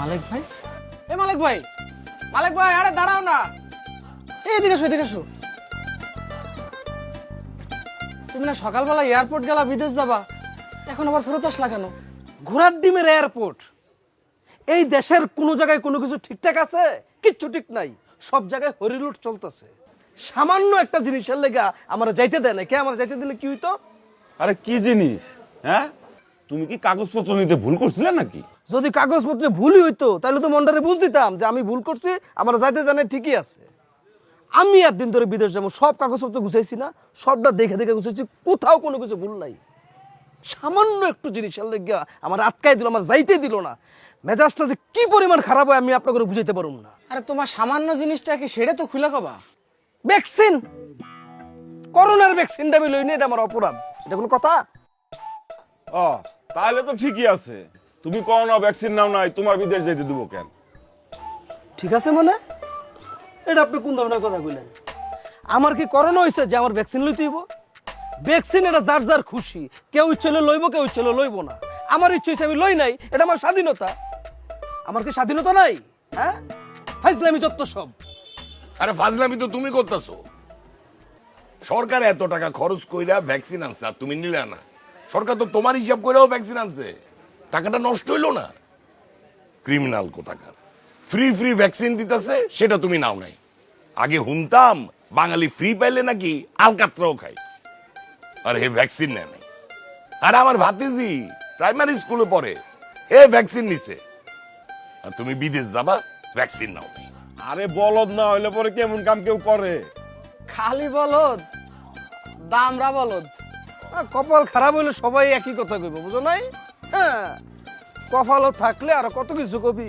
মালিক ভাই? এ মালিক ভাই মালিক ভাই আরে দাঁড়াও না। এই এদিকে এসো এদিকে এসো। তুমি না সকালবেলা এয়ারপোর্ট গেলা বিদেশ যাবা। এখন আবার ফেরত আসলা কেন? ঘোড়ার ডিমের এয়ারপোর্ট এই দেশের কোনো জায়গায় কোনো কিছু ঠিকঠাক আছে? কিচ্ছু ঠিক নাই। সব জায়গায় হরিলুট চলতেছে। সামান্য একটা জিনিসের লেগা আমার যাইতে দেয় না কে আমার যাইতে দিলে কি হইতো? আরে কি জিনিস হ্যাঁ? তুমি কি কাগজপত্র নিতে ভুল করছিলে নাকি? যদি কাগজপত্রে ভুলই হইতো তাহলে তো মন্ডারে বুঝ দিতাম যে আমি ভুল করছি আমার যাইতে জানে ঠিকই আছে। আমি একদিন ধরে বিদেশ যাব সব কাগজপত্র গুছাইছি না সবটা দেখে দেখে গুছাইছি কোথাও কোনো কিছু ভুল নাই। সামান্য একটু জিনিসের লেগা আমার আটকাই দিল আমার যাইতে দিল না। মেজাজটা যে কি পরিমাণ খারাপ হয় আমি আপনাকে বুঝাইতে পারুম না। আরে তোমার সামান্য জিনিসটা কি সেটা তো খুলে কবা। ভ্যাকসিন! করোনার ভ্যাকসিনটা আমি লইনি এটা আমার অপরাধ। এটা কোনো কথা? ও তাহলে তো ঠিকই আছে। তুমি করোনা ভ্যাকসিন নাও নাই তোমার বিদেশ যেতে দেবো কেন? ঠিক আছে মানে? এটা আপনি কোন ধরনের কথা কইলেন? আমার কি করোনা হয়েছে যে আমার ভ্যাকসিন লইতে হইব? ভ্যাকসিন এটা যার যার খুশি। কেউ ইচ্ছে হলে লইব কেউ ইচ্ছে হলে লইব না। আমার ইচ্ছে হয়েছে আমি লই নাই এটা আমার স্বাধীনতা। আমার কি স্বাধীনতা নাই? হ্যাঁ? ফাইজলামি যত সব। আরে ফাজলামি তো তুমি করতেছো। সরকার এত টাকা খরচ কইরা ভ্যাকসিন আনছে তুমি নিলে না। সরকার তো তোমার হিসাব করেও ভ্যাকসিন আনছে। টাকাটা নষ্ট হইল না। ক্রিমিনাল কোথাকার। ফ্রি ফ্রি ভ্যাকসিন দিতেছে সেটা তুমি নাও নাই। আগে হুনতাম বাঙালি ফ্রি পাইলে নাকি আলকাত্রাও খায়। আর হে ভ্যাকসিন নেয় নাই। আর আমার ভাতিজি প্রাইমারি স্কুলে পড়ে হে ভ্যাকসিন নিছে। আর তুমি বিদেশ যাবা ভ্যাকসিন নাও নাই। আরে বলদ না হইলে পরে কেমন কাম কেউ করে? খালি বলদ দামরা বলদ। কপাল খারাপ হইলে সবাই একই কথা কইব, বুঝো নাই? হ্যাঁ কপালও থাকলে আর কত কিছু কবি?